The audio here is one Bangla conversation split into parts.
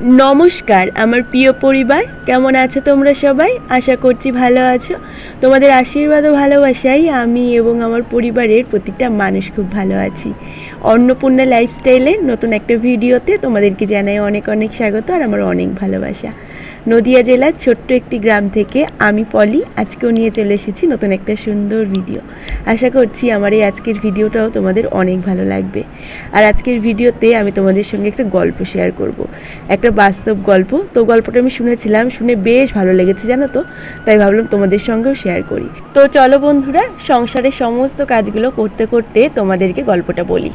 নমস্কার, আমার প্রিয় পরিবার, কেমন আছো তোমরা সবাই? আশা করছি ভালো আছো। তোমাদের আশীর্বাদ ও ভালোবাসাই আমি এবং আমার পরিবারের প্রতিটা মানুষ খুব ভালো আছি। অন্নপূর্ণা লাইফস্টাইলে নতুন একটা ভিডিওতে তোমাদেরকে জানাই অনেক অনেক স্বাগত আর আমার অনেক ভালোবাসা। নদিয়া জেলার ছোট্ট একটি গ্রাম থেকে আমি পলি, আজকেও নিয়ে চলে এসেছি নতুন একটা সুন্দর ভিডিও আশা করছি আমার এই আজকের ভিডিওটাও তোমাদের অনেক ভালো লাগবে। আর আজকের ভিডিওতে আমি তোমাদের সঙ্গে একটা গল্প শেয়ার করব। একটা বাস্তব গল্প। তো গল্পটা আমি শুনেছিলাম, শুনে বেশ ভালো লেগেছে, জানো তো? তাই ভাবলাম তোমাদের সঙ্গেও শেয়ার করি। তো চলো বন্ধুরা, সংসারের সমস্ত কাজগুলো করতে করতে তোমাদেরকে গল্পটা বলি।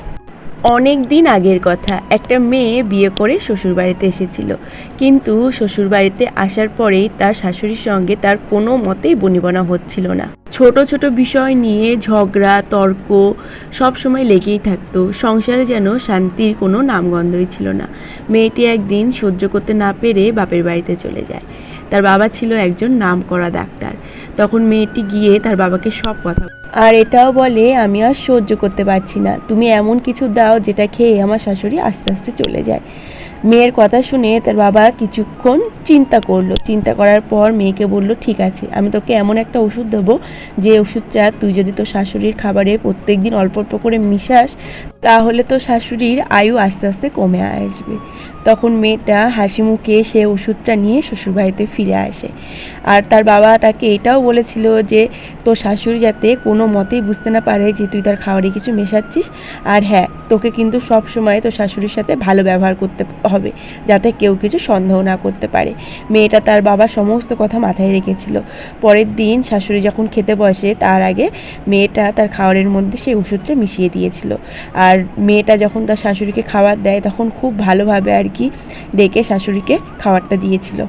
অনেক দিন আগের কথা। একটা মেয়ে বিয়ে করে শ্বশুরবাড়িতে এসেছিল। কিন্তু শ্বশুরবাড়িতে আসার পরেই তার শাশুড়ির সঙ্গে তার কোনো মতেই বনিবনা হচ্ছিল না। ছোট ছোট বিষয় নিয়ে ঝগড়া, তর্ক সব সময় লেগেই থাকতো। সংসারে যেন শান্তির কোনো নামগন্ধই ছিল না। মেয়েটি একদিন সহ্য করতে না পেরে বাপের বাড়িতে চলে যায়। তার বাবা ছিল একজন নামকরা ডাক্তার। তখন মেয়েটি গিয়ে তার বাবাকে সব কথা আর এটাও বলে, আমি আর সহ্য করতে পারছি না। তুমি এমন কিছু দাও যেটা খেয়ে আমার শাশুড়ি আস্তে আস্তে চলে যায়। মেয়ের কথা শুনে তার বাবা কিছুক্ষণ চিন্তা করল। চিন্তা করার পর মেয়েকে বলল, ঠিক আছে, আমি তোকে এমন একটা ওষুধ দেবো যে ওষুধটা তুই যদি তোর শাশুড়ির খাবারে প্রত্যেক দিন অল্প অল্প করে মিশাস, তাহলে তো শাশুড়ির আয়ু আস্তে আস্তে কমে আসবে। তখন মেয়েটা হাসি মুখে সে ওষুধটা নিয়ে শ্বশুরবাড়িতে ফিরে আসে। আর তার বাবা তাকে এটাও বলেছিল যে, তোর শাশুড়ি যাতে কোনো মতেই বুঝতে না পারে যে তুই তার খাবারে কিছু মেশাচ্ছিস, আর হ্যাঁ তোকে কিন্তু সব সময় তোর শাশুড়ির সাথে ভালো ব্যবহার করতে হবে, যাতে কেউ কিছু সন্দেহ না করতে পারে। মেয়েটা তার বাবার সমস্ত কথা মাথায় রেখেছিল। পরের দিন শাশুড়ি যখন খেতে বসে, তার আগে মেয়েটা তার খাওয়ারের মধ্যে সেই ওষুধটা মিশিয়ে দিয়েছিল। আর মেয়েটা যখন তার শাশুড়িকে খাবার দেয়, তখন খুব ভালোভাবে আর কি ডেকে শাশুড়িকে খাবারটা দিয়েছিল।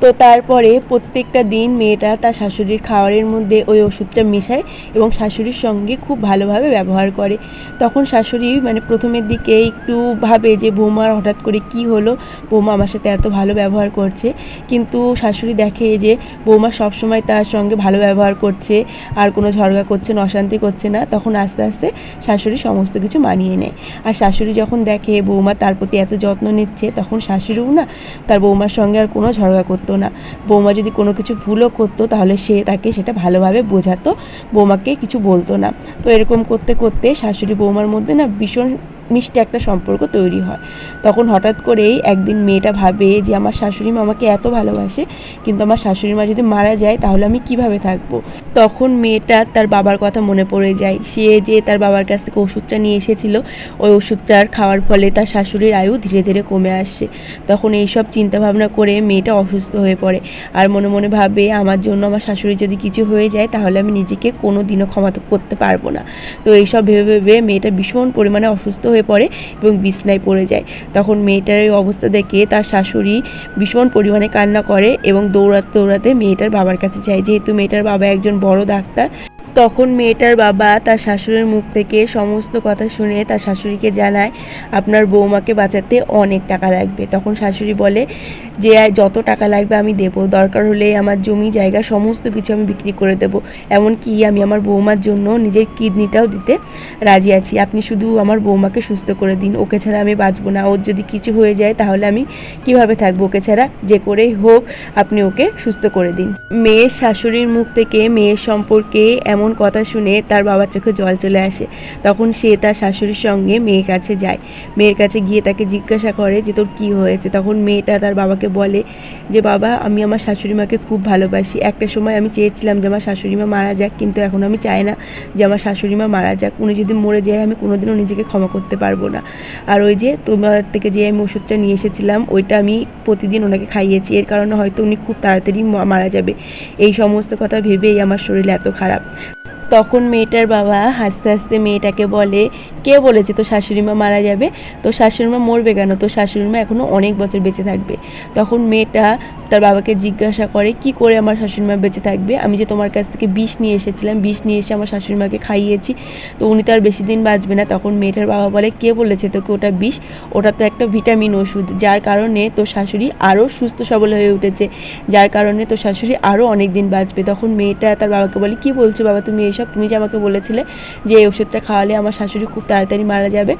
তো তারপরে প্রত্যেকটা দিন মেয়েটা তার শাশুড়ির খাবারের মধ্যে ওই ওষুধটা মেশায় এবং শাশুড়ির সঙ্গে খুব ভালোভাবে ব্যবহার করে। তখন শাশুড়ি মানে প্রথমের দিকে একটু ভাবে যে বৌমার হঠাৎ করে কি হলো? বৌমা আমার সাথে এত ভালো ব্যবহার করছে। কিন্তু শাশুড়ি দেখে যে, বৌমা সবসময় তার সঙ্গে ভালো ব্যবহার করছে, আর কোনো ঝগড়া করছে না, অশান্তি করছে না। তখন আস্তে আস্তে শাশুড়ি সমস্ত কিছু মানিয়ে নেয়। আর শাশুড়ি যখন দেখে বৌমা তার প্রতি এত যত্ন নিচ্ছে, তখন শাশুড়িও না তার বৌমার সঙ্গে আর কোনো ঝগড়া করতো না। বৌমা যদি কোনো কিছু ভুলও করতো, তাহলে সে তাকে সেটা ভালোভাবে বোঝাতো। বৌমাকে কিছু বলতো না। তো এরকম করতে করতে শাশুড়ি বৌমার মধ্যে না ভীষণ মিষ্টি একটা সম্পর্ক তৈরি হয়। তখন হঠাৎ করেই একদিন মেয়েটা ভাবে যে, আমার শাশুড়ি মা আমাকে এত ভালোবাসে, কিন্তু আমার শাশুড়ি মা যদি মারা যায়, তাহলে আমি কীভাবে থাকব? তখন মেয়েটা তার বাবার কথা মনে পড়ে যায়। সে যে তার বাবার কাছ থেকে ওষুধটা নিয়ে এসেছিল, ওই ওষুধটার খাওয়ার ফলে তার শাশুড়ির আয়ু ধীরে ধীরে কমে আসছে। তখন এইসব চিন্তা ভাবনা করে মেয়েটা অসুস্থ হয়ে পড়ে। আর মনে মনে ভাবে, আমার জন্য আমার শাশুড়ি যদি কিছু হয়ে যায়, তাহলে আমি নিজেকে কোনো দিনও ক্ষমা করতে পারব না। তো এইসব ভেবে ভেবে মেয়েটা ভীষণ পরিমাণে অসুস্থ হয়ে পড়ে এবং বিছনায় পড়ে যায়। তখন মেয়েটার এই অবস্থা দেখে তার শাশুড়ি ভীষণ পরিমাণে কান্না করে এবং দৌড়াতে দৌড়াতে মেয়েটার বাবার কাছে যায়। যেহেতু মেয়েটার বাবা একজন বড় ডাক্তার তখন মেয়েটার বাবা তার শাশুড়ির মুখ থেকে সমস্ত কথা শুনে তার শাশুড়িকে জানায়, আপনার বৌমাকে বাঁচাতে অনেক টাকা লাগবে। তখন শাশুড়ি বলে, যে যত টাকা লাগবে আমি দেবো। দরকার হলে আমার জমি, জায়গা, সমস্ত কিছু আমি বিক্রি করে দেবো। এমনকি আমি আমার বৌমার জন্য নিজের কিডনিটাও দিতে রাজি আছি। আপনি শুধু আমার বৌমাকে সুস্থ করে দিন। ওকে ছাড়া আমি বাঁচবো না। ওর যদি কিছু হয়ে যায় তাহলে আমি কীভাবে থাকব? ওকে ছাড়া যে করেই হোক, আপনি ওকে সুস্থ করে দিন। মেয়ের শাশুড়ির মুখ থেকে মেয়ের সম্পর্কে এমন কথা শুনে তার বাবার চোখে জল চলে আসে। তখন সে তার শাশুড়ির সঙ্গে মেয়ের কাছে যায়। মেয়ের কাছে গিয়ে তাকে জিজ্ঞাসা করে যে, তোর কী হয়েছে? তখন মেয়েটা তার বাবাকে বলে যে, বাবা, আমি আমার শাশুড়ি মাকে খুব ভালোবাসি। একটা সময় আমি চেয়েছিলাম যে, আমার শাশুড়ি মা মারা যাক, কিন্তু এখন আমি চাই না যে, আমার শাশুড়ি মা মারা যাক। উনি যদি মরে যায়, আমি কোনোদিনও নিজেকে ক্ষমা করতে পারব না। আর ওই যে, তোমার থেকে যে আমি ওষুধটা নিয়ে এসেছিলাম, ওইটা আমি প্রতিদিন ওনাকে খাইয়েছি। এর কারণে হয়তো উনি খুব তাড়াতাড়ি মারা যাবে। এই সমস্ত কথা ভেবেই আমার শরীর এত খারাপ। তখন মেয়েটার বাবা হাসতে হাসতে মেয়েটাকে বলে, কে বলেছে তো শাশুড়ি মা মারা যাবে? তো শাশুড়ি মা মরবে কেন? তো শাশুড়ি মা এখনও অনেক বছর বেঁচে থাকবে। তখন মেয়েটা তার বাবাকে জিজ্ঞাসা করে, কি করে আমার শাশুড়ি মা বেঁচে থাকবে? আমি যে তোমার কাছ থেকে বিষ নিয়ে এসেছিলাম, বিষ নিয়ে এসে আমার শাশুড়ি মাকে খাইয়েছি, তো উনি তো আর বেশি দিন বাঁচবে না। তখন মেয়েটার বাবা বলে, কে বলেছে তোকে ওটা বিষ? ওটা তো একটা ভিটামিন ওষুধ, যার কারণে তোর শাশুড়ি আরও সুস্থ সবল হয়ে উঠেছে, যার কারণে তোর শাশুড়ি আরও অনেক দিন বাঁচবে। তখন মেয়েটা তার বাবাকে বলে, কি বলছো বাবা, তুমি এইসব তুমি যে আমাকে বলেছিলে যে এই ওষুধটা খাওয়ালে আমার শাশুড়ি খুব তাড়াতাড়ি মারা যাবে।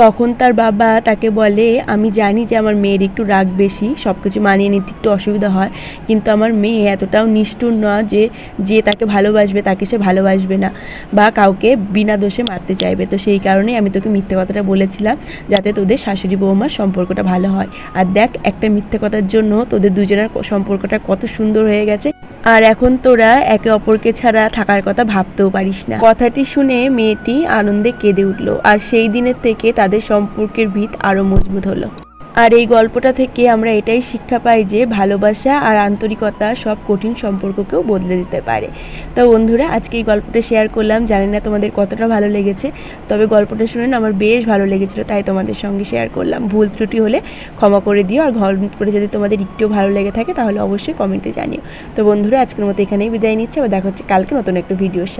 তখন তার বাবা তাকে বলে, আমি জানি যে আমার মেয়ের একটু রাগ বেশি সব কিছু মানিয়ে নিতে একটু অসুবিধা হয়, কিন্তু আমার মেয়ে এতটাও নিষ্ঠুর নয় যে যে তাকে ভালোবাসবে তাকে সে ভালোবাসবে না বা কাউকে বিনা দোষে মারতে চাইবে। তো সেই কারণেই আমি তোকে মিথ্যে কথাটা বলেছিলাম, যাতে তোদের শাশুড়ি বৌমার সম্পর্কটা ভালো হয়। আর দেখ, একটা মিথ্যে কথার জন্য তোদের দুজনের সম্পর্কটা কত সুন্দর হয়ে গেছে। আর এখন তোরা একে অপরকে ছাড়া থাকার কথা ভাবতেও পারিস না। কথাটি শুনে মেয়েটি আনন্দে কেঁদে উঠল। আর সেই দিনের থেকে তাদের সম্পর্কের ভিত আরও মজবুত হলো। আর এই গল্পটা থেকে আমরা এটাই শিক্ষা পাই যে ভালোবাসা আর আন্তরিকতা সব কঠিন সম্পর্ককেও বদলে দিতে পারে। তো বন্ধুরা, আজকে এই গল্পটা শেয়ার করলাম। জানি না তোমাদের কতটা ভালো লেগেছে, তবে গল্পটা শুনে আমার বেশ ভালো লেগেছিলো, তাই তোমাদের সঙ্গে শেয়ার করলাম। ভুল ত্রুটি হলে ক্ষমা করে দিও, আর গল্প করে যদি তোমাদের একটুও ভালো লেগে থাকে, তাহলে অবশ্যই কমেন্টে জানিও। তো বন্ধুরা, আজকের মতো এখানেই বিদায় নিচ্ছে, আবার দেখা হচ্ছে কালকে নতুন একটা ভিডিওর